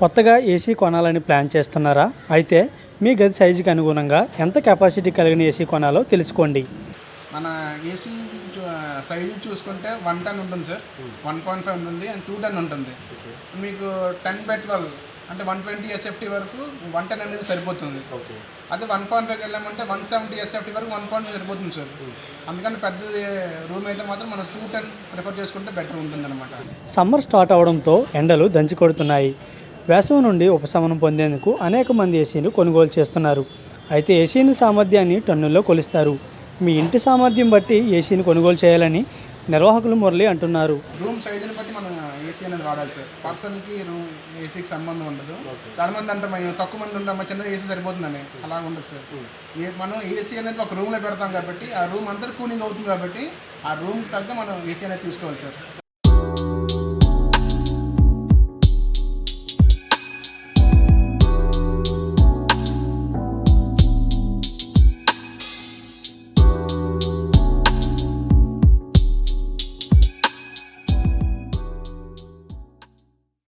కొత్తగా ఏసీ కొనాలని ప్లాన్ చేస్తున్నారా? అయితే మీ గది సైజుకి అనుగుణంగా ఎంత కెపాసిటీ కలిగిన ఏసీ కొనాలో తెలుసుకోండి. మన ఏసీ సైజు చూసుకుంటే వన్ టన్ ఉంటుంది సార్. వన్ పాయింట్ ఫైవ్ ఉంటుంది అండ్ టూ టన్ ఉంటుంది. మీకు టెన్ బై ట్వెల్వ్ అంటే వన్ ట్వంటీ ఎస్ఎఫ్టీ వరకు వన్ టెన్ అనేది సరిపోతుంది. అదే వన్ పాయింట్ ఫైవ్కి వెళ్ళామంటే వన్ సెవెంటీ ఎస్ఎఫ్టీ వరకు వన్ పాయింట్ సరిపోతుంది సార్. అందుకని పెద్ద రూమ్ అయితే మాత్రం మనం టూ టెన్ ప్రిఫర్ చేసుకుంటే బెటర్ ఉంటుంది అనమాట సమ్మర్ స్టార్ట్ అవడంతో ఎండలు దంచి కొడుతున్నాయి. వేసవి నుండి ఉపశమనం పొందేందుకు అనేక మంది ఏసీలు కొనుగోలు చేస్తున్నారు. అయితే ఏసీని సామర్థ్యాన్ని టన్నుల్లో కొలుస్తారు. మీ ఇంటి సామర్థ్యం బట్టి ఏసీని కొనుగోలు చేయాలని నిర్వాహకులు మురళి అంటున్నారు. రూమ్ సైజుని బట్టి మనం ఏసీ అనేది వాడాలి సార్. పర్సన్కి రూమ్ ఏసీకి సంబంధం ఉండదు. చాలా మంది అంటారు మేము తక్కువ మంది ఉంటాం చిన్న ఏసీ సరిపోతుందని. అలా ఉండదు సార్. మనం ఏసీ అనేది ఒక రూమ్లో పెడతాం కాబట్టి ఆ రూమ్ అంతా కూలింగ్ అవుతుంది కాబట్టి ఆ రూమ్ తగ్గ మనం ఏసీ అనేది తీసుకోవాలి సార్.